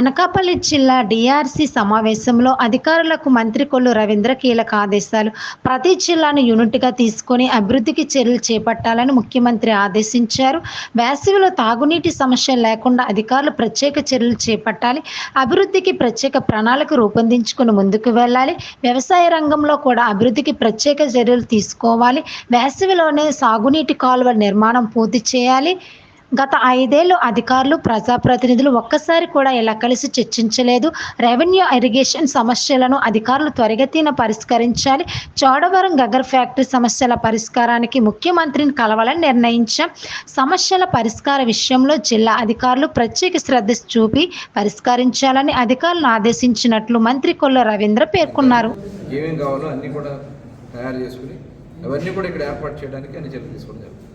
అనకాపల్లి జిల్లా డిఆర్సి సమావేశంలో అధికారులకు మంత్రి కొల్లు రవీంద్ర కీలక ఆదేశాలు. ప్రతి జిల్లాను యూనిట్గా తీసుకొని అభివృద్ధికి చర్యలు చేపట్టాలని ముఖ్యమంత్రి ఆదేశించారు. వేసవిలో తాగునీటి సమస్య లేకుండా అధికారులు ప్రత్యేక చర్యలు చేపట్టాలి. అభివృద్ధికి ప్రత్యేక ప్రణాళిక రూపొందించుకుని ముందుకు వెళ్ళాలి. వ్యవసాయ రంగంలో కూడా అభివృద్ధికి ప్రత్యేక చర్యలు తీసుకోవాలి. వేసవిలోనే సాగునీటి కాలువ నిర్మాణం పూర్తి చేయాలి. గత ఐదేళ్ళు అధికారులు ప్రజాప్రతినిధులు ఒక్కసారి కూడా ఇలా కలిసి చర్చించలేదు. రెవెన్యూ ఇరిగేషన్ సమస్యలను అధికారులు త్వరిగతిన పరిష్కరించాలి. చోడవరం గగర్ ఫ్యాక్టరీ సమస్యల పరిష్కారానికి ముఖ్యమంత్రిని కలవాలని నిర్ణయించాం. సమస్యల పరిష్కార విషయంలో జిల్లా అధికారులు ప్రత్యేక శ్రద్ధ చూపి పరిష్కరించాలని అధికారులను ఆదేశించినట్లు మంత్రి కొల్ల రవీంద్ర పేర్కొన్నారు. కావాలో అన్నీ కూడా తయారు చేసుకుని అవన్నీ కూడా ఇక్కడ ఏర్పాటు చేయడానికి అన్ని చర్యలు తీసుకోవడం జరుగుతుంది.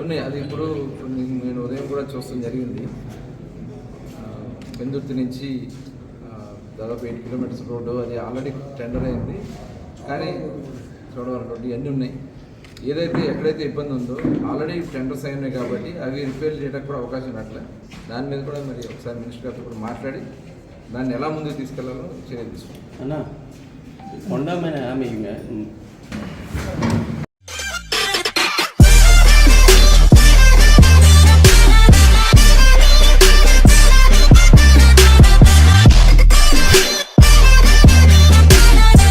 ఉన్నాయి. అది ఇప్పుడు నేను- ఉదయం కూడా చూస్తాం జరిగింది. ఆ, పెందుర్తి నుంచి దాదాపు ఎయిట్ కిలోమీటర్స్ రోడ్డు అది ఆల్రెడీ టెండర్ అయింది. కానీ చూడవరం రోడ్డు ఇవన్నీ ఉన్నాయి. ఏదైతే ఎక్కడైతే ఇబ్బంది ఉందో ఆల్రెడీ టెండర్స్ అయినాయి కాబట్టి అవి రిపేర్ చేయడానికి కూడా అవకాశం ఉన్నట్లే దాని మీద కూడా మరి ఒకసారి మినిస్టర్ గారితో కూడా మాట్లాడి దాన్ని ఎలా ముందుకు తీసుకెళ్ళాలో చర్య తీసుకుంటాం. అన్న కొండ ఆమె